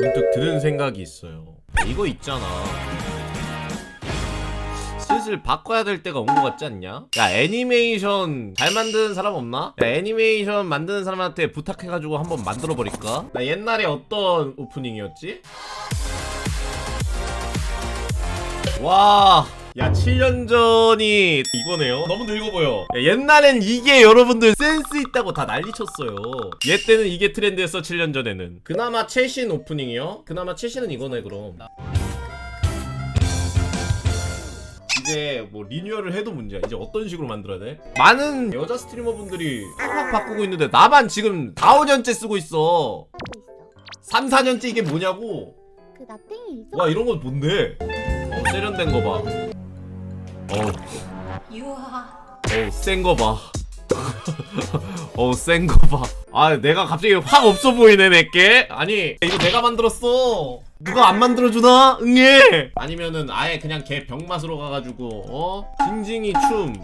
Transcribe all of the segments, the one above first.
문득 들은 생각이 있어요. 이거 있잖아. 슬슬 바꿔야 될 때가 온 것 같지 않냐? 야 애니메이션 잘 만드는 사람 없나? 야 애니메이션 만드는 사람한테 부탁해가지고 한번 만들어 버릴까? 나 옛날에 어떤 오프닝이었지? 와. 야 7년 전이 이거네요 너무 늙어 보여 야, 옛날엔 이게 여러분들 센스 있다고 다 난리쳤어요 얘 때는 이게 트렌드였어 7년 전에는 그나마 최신 오프닝이요? 그나마 최신은 이거네 그럼 이제 뭐 리뉴얼을 해도 문제야. 이제 어떤 식으로 만들어야 돼? 많은 여자 스트리머분들이 팍팍 바꾸고 있는데 나만 지금 4, 5년째 쓰고 있어. 3, 4년째 이게 뭐냐고. 그 나땡이 있어? 와 이런 건 뭔데? 어 세련된 거 봐. 어우 유하 어우 센 거 봐. 어우 센 거 봐. 아 내가 갑자기 확 없어 보이네 내게. 아니 이거 내가 만들었어. 누가 안 만들어주나? 응애. 아니면은 아예 그냥 걔 병맛으로 가가지고 어 징징이 춤.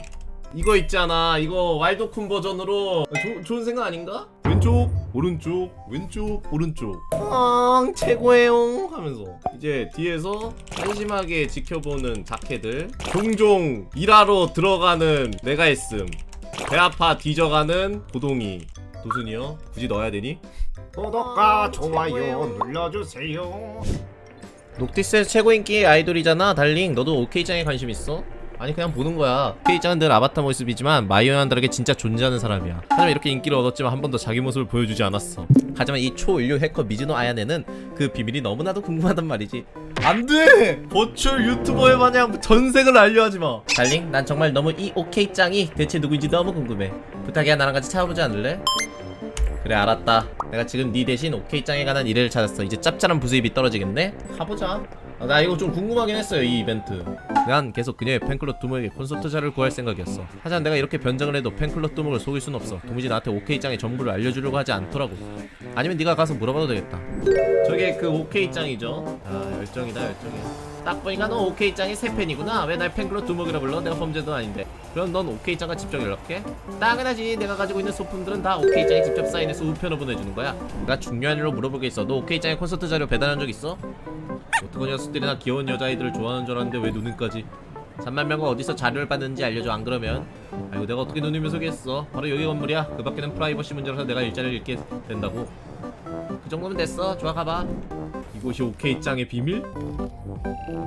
이거 있잖아. 이거 와일드쿤 버전으로 조, 좋은 생각 아닌가? 왼쪽, 오른쪽, 왼쪽, 오른쪽. 앙 최고예요 하면서 이제 뒤에서 한심하게 지켜보는 자켓들. 종종 일하러 들어가는 내가 했음. 배 아파 뒤져가는 고동이. 도순이요? 굳이 넣어야 되니? 구독과 좋아요 눌러주세요. 녹티스 최고 인기 아이돌이잖아 달링 너도 오케이짱에 관심 있어? 아니 그냥 보는 거야. 오케이짱은 늘 아바타 모습이지만 마이오얀들에게 진짜 존재하는 사람이야. 하지만 이렇게 인기를 얻었지만 한 번도 자기 모습을 보여주지 않았어. 하지만 이 초인류 해커 미즈노 아야네는 그 비밀이 너무나도 궁금하단 말이지. 안돼! 버추얼 유튜버의 마냥 전색을 알려하지마. 달링 난 정말 너무 이 오케이짱이 대체 누구인지 너무 궁금해. 부탁이야 나랑 같이 찾아보지 않을래? 그래 알았다. 내가 지금 네 대신 오케이짱에 관한 일을 찾았어. 이제 짭짤한 부수입이 떨어지겠네? 가보자 아, 나 이거 좀 궁금하긴 했어요 이 이벤트. 난 계속 그녀의 팬클럽 두목에게 콘서트 자를 구할 생각이었어. 하지만 내가 이렇게 변장을 해도 팬클럽 두목을 속일 순 없어. 도무지 나한테 오케이짱의 전부를 알려주려고 하지 않더라고. 아니면 네가 가서 물어봐도 되겠다. 저게 그 오케이짱이죠? 아 열정이다 열정이야 딱 보니까 너 오케이짱이 새 팬이구나. 왜 날 팬클럽 두목이라 불러? 내가 범죄도 아닌데. 그럼 넌 오케이짱과 직접 연락해? 당연하지. 내가 가지고 있는 소품들은 다 오케이짱이 직접 사인해서 우편으로 보내주는 거야. 내가 중요한 일로 물어볼 게 있어 너 오케이짱의 콘서트 자료 배달한 적 있어? 어떤 녀석들이나 귀여운 여자아이들을 좋아하는 줄 알았는데 왜 누님까지? 잠만 명가 어디서 자료를 받는지 알려줘 안 그러면? 아이고 내가 어떻게 누님을 소개했어? 바로 여기 건물이야. 그 밖에는 프라이버시 문제라서 내가 일자리를 잃게 된다고. 그 정도면 됐어. 좋아 가봐. 이곳이 오케이짱의 비밀?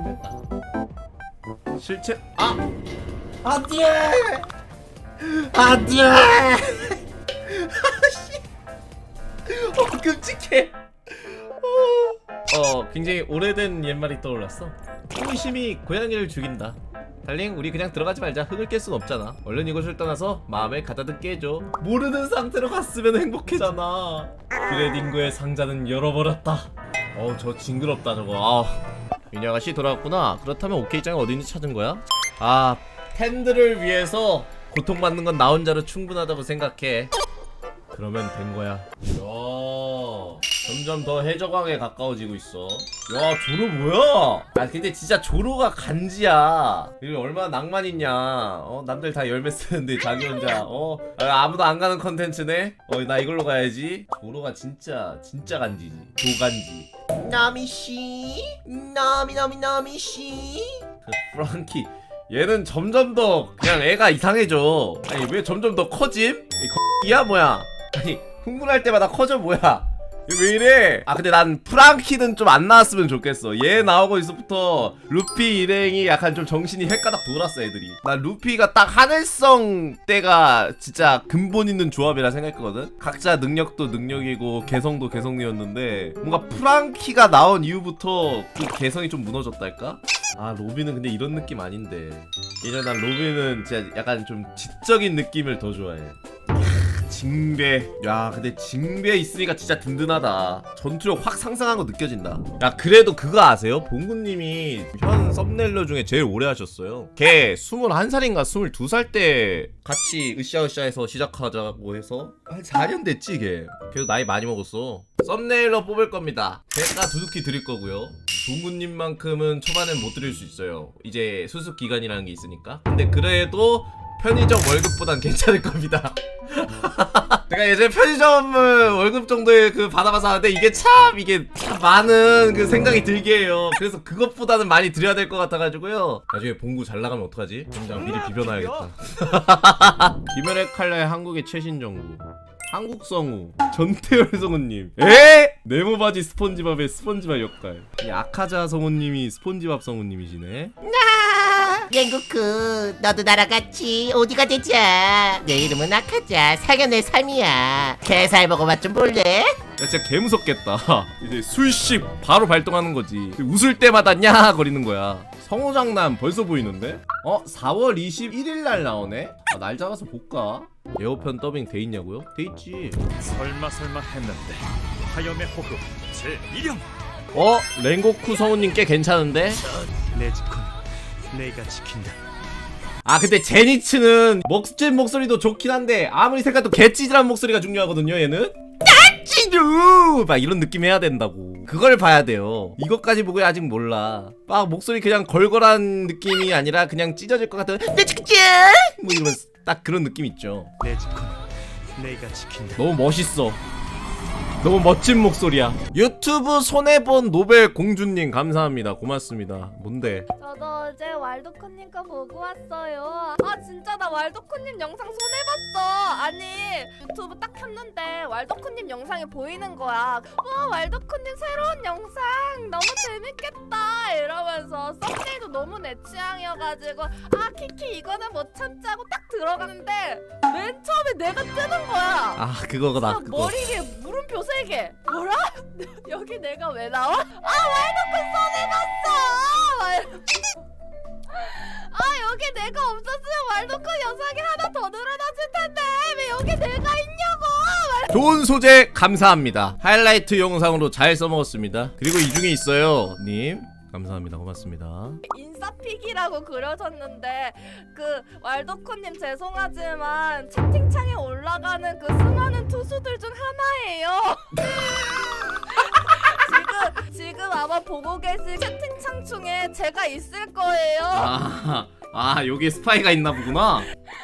됐다. 실체. 아! 안돼! 안돼! 아씨. 어 끔찍해. 어 굉장히 오래된 옛말이 떠올랐어. 호기심이 고양이를 죽인다. 달링 우리 그냥 들어가지 말자. 흙을 깰 순 없잖아. 얼른 이곳을 떠나서 마음을 가다듬 깨줘. 모르는 상태로 갔으면 행복해잖아. 그레딩고의 상자는 열어버렸다. 어우 저 징그럽다 저거. 아 윤희 아가씨 돌아왔구나. 그렇다면 오케이짱이 어디인지 찾은 거야? 아 팬들을 위해서 고통받는 건 나 혼자로 충분하다고 생각해. 그러면 된 거야. 야, 점점 더 해적왕에 가까워지고 있어. 야, 조로 뭐야? 아, 근데 진짜 조로가 간지야. 이게 얼마나 낭만 있냐? 어, 남들 다 열매 쓰는데 자기 혼자 어, 아, 아무도 안 가는 컨텐츠네. 어, 나 이걸로 가야지. 조로가 진짜 진짜 간지지. 조간지. 나미 씨, 나미 나미 나미 씨. 그 프랑키. 얘는 점점 더 그냥 애가 이상해져. 아니 왜 점점 더 커짐? 이 이야 뭐야? 아니 흥분할 때마다 커져 뭐야? 왜 이래? 아 근데 난 프랑키는 좀 안 나왔으면 좋겠어. 얘 나오고 있어부터 루피 일행이 약간 좀 정신이 헷가닥 돌았어 애들이. 난 루피가 딱 하늘성 때가 진짜 근본 있는 조합이라 생각했거든. 각자 능력도 능력이고 개성도 개성이었는데 뭔가 프랑키가 나온 이후부터 그 개성이 좀 무너졌달까? 아 로비는 근데 이런 느낌 아닌데 예전에 난 로비는 진짜 약간 좀 지적인 느낌을 더 좋아해 징배. 야 근데 징배 있으니까 진짜 든든하다. 전투력 확 상승한 거 느껴진다. 야 그래도 그거 아세요? 봉구님이 현 썸네일러 중에 제일 오래 하셨어요. 걔 21살인가 22살 때 같이 으쌰으쌰해서 시작하자고 해서 한 4년 됐지 걔. 걔도 나이 많이 먹었어. 썸네일러 뽑을 겁니다. 제가 두둑히 드릴 거고요. 봉구님만큼은 초반엔 못 드릴 수 있어요. 이제 수습 기간이라는 게 있으니까. 근데 그래도 편의점 월급보단 괜찮을 겁니다. 제가 예전에 편의점 월급 정도의 그 받아봐서 하는데 이게 참 이게 참 많은 그 생각이 들게 해요. 그래서 그것보다는 많이 드려야 될 것 같아가지고요. 나중에 봉구 잘 나가면 어떡하지? 당장 미리 비벼놔야겠다. 김열의 칼날 한국의 최신 정부. 한국성우 전태열 성우님 에? 네모바지 스폰지밥의 스폰지밥 역할 이 아카자 성우님이 스폰지밥 성우님이시네 랭구쿠 너도 나랑 같이 어디가 되자 내 이름은 아카자 사견의 삶이야 개살 보고 맛좀 볼래? 야 진짜 개 무섭겠다 이제 술식 바로 발동하는 거지 웃을 때마다 냐 거리는 거야 성우 장난 벌써 보이는데? 어? 4월 21일 날 나오네? 아, 날 잡아서 볼까? 예고편 더빙 돼 있냐고요? 돼 있지 설마 설마 했는데 화염의 호흡 제 1형 어? 랭고쿠 성우님 꽤 괜찮은데? 내지콘 내가 지킨다. 아 근데 제니츠는 먹진 목소리도 좋긴 한데 아무리 생각해도 개찌질한 목소리가 중요하거든요 얘는. 찌루 막 이런 느낌 해야 된다고. 그걸 봐야 돼요. 이것까지 보고 아직 몰라. 막 목소리 그냥 걸걸한 느낌이 아니라 그냥 찢어질 것 같은 뭐 이러면서 딱 그런 느낌 있죠. 내지콘 내가 지킨다. 너무 멋있어. 너무 멋진 목소리야. 유튜브 손해본 노벨 공주님 감사합니다. 고맙습니다. 뭔데? 저도 어제 왈도코님 거 보고 왔어요. 아 진짜 나 왈도코님 영상 손해봤어. 아니 유튜브 딱 켰는데 왈도코님 영상이 보이는 거야. 와 왈도코님 새로운 영상 너무 재밌겠다 이러면서 썸네일도 너무 내 취향이어가지고 아 키키 이거는 못 참자고 딱 들어가는데 맨 처음에 내가 뜨는 거야. 아 그거다 아, 그거 머리에 물음표 세 개. 뭐라? 여기 내가 왜 나와? 아 왈도코 손해봤어. 막 이러면서. 아 여기 내가 없었으면 왈도코 영상이 하나 더 늘어났을 텐데 왜 여기 내가 있냐고. 좋은 소재 감사합니다. 하이라이트 영상으로 잘 써먹었습니다. 그리고 이 중에 있어요, 님. 감사합니다. 고맙습니다. 인싸픽이라고 그려졌는데 그 왈도코님 죄송하지만 채팅창에 올라가는 그 수많은 투수들 중 하나예요. 지금 아마 보고 계실 채팅창 중에 제가 있을 거예요. 아, 아 여기 스파이가 있나 보구나.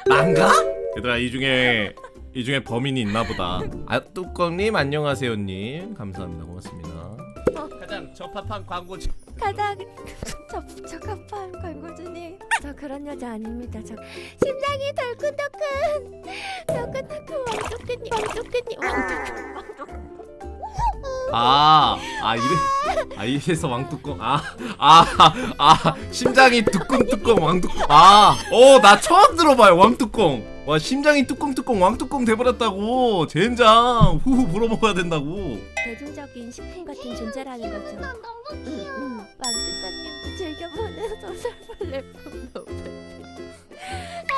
난가? 얘들아 이 중에 이 중에 범인이 있나 보다. 아 뚜껑님 안녕하세요님 감사합니다. 고맙습니다. 가장 적합한 광고 가장 저 복잡한 광고주님 저 그런 여자 아닙니다 저 심장이 덜큰덜큰 덜큰덜큰 왕조크님 왕조크님 왕조크님 아, 아 이래 아 이래서 왕뚜껑 아아아 아, 심장이 뚜껑뚜껑 왕뚜껑 아 어 나 처음 들어봐요 왕뚜껑. 와 심장이 뚜껑뚜껑 왕뚜껑 돼버렸다고 젠장. 후후 불어먹어야 된다고. 대중적인 식품 같은 존재라는 거죠. 너무 귀여워. 왕뚜껑님도 즐겨보는 소설 플랫폼 노블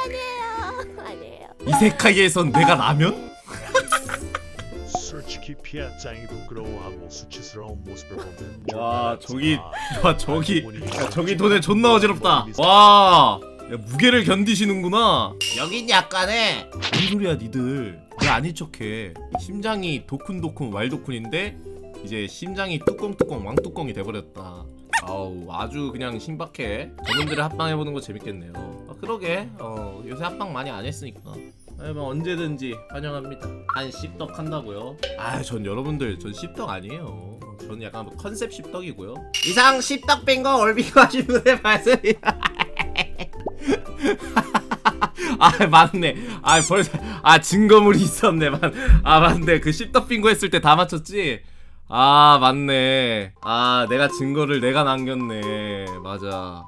아니에요. 아니에요. 이세카이에선 내가 라면? 피아짱이 부끄러워하고 수치스러운 모습을 보면 와, 좀 저기- 와 저기 야, 저기 돈에 존나 어지럽다. 와. 야, 무게를 견디시는구나. 여긴 약간의 무슨 소리야 니들. 왜 아닌 척해? 심장이 도쿤도쿤 왈도쿤인데 이제 심장이 뚜껑뚜껑 왕뚜껑이 돼버렸다. 아우 아주 그냥 신박해. 저분들을 합방해보는 거 재밌겠네요. 아, 그러게. 어 요새 합방 많이 안 했으니까 아, 뭐 언제든지 환영합니다. 한 씹덕 한다고요? 아 전 여러분들 전 씹덕 아니에요. 저는 약간 뭐 컨셉 씹덕이고요. 이상 씹덕 뺀거 올비고 하신 분의 말씀이야 아 맞네. 아 벌써 아 증거물이 있었네. 맞, 아 맞네. 그 씹덕 빙고 했을 때 다 맞췄지? 아 맞네. 아 내가 증거를 내가 남겼네. 맞아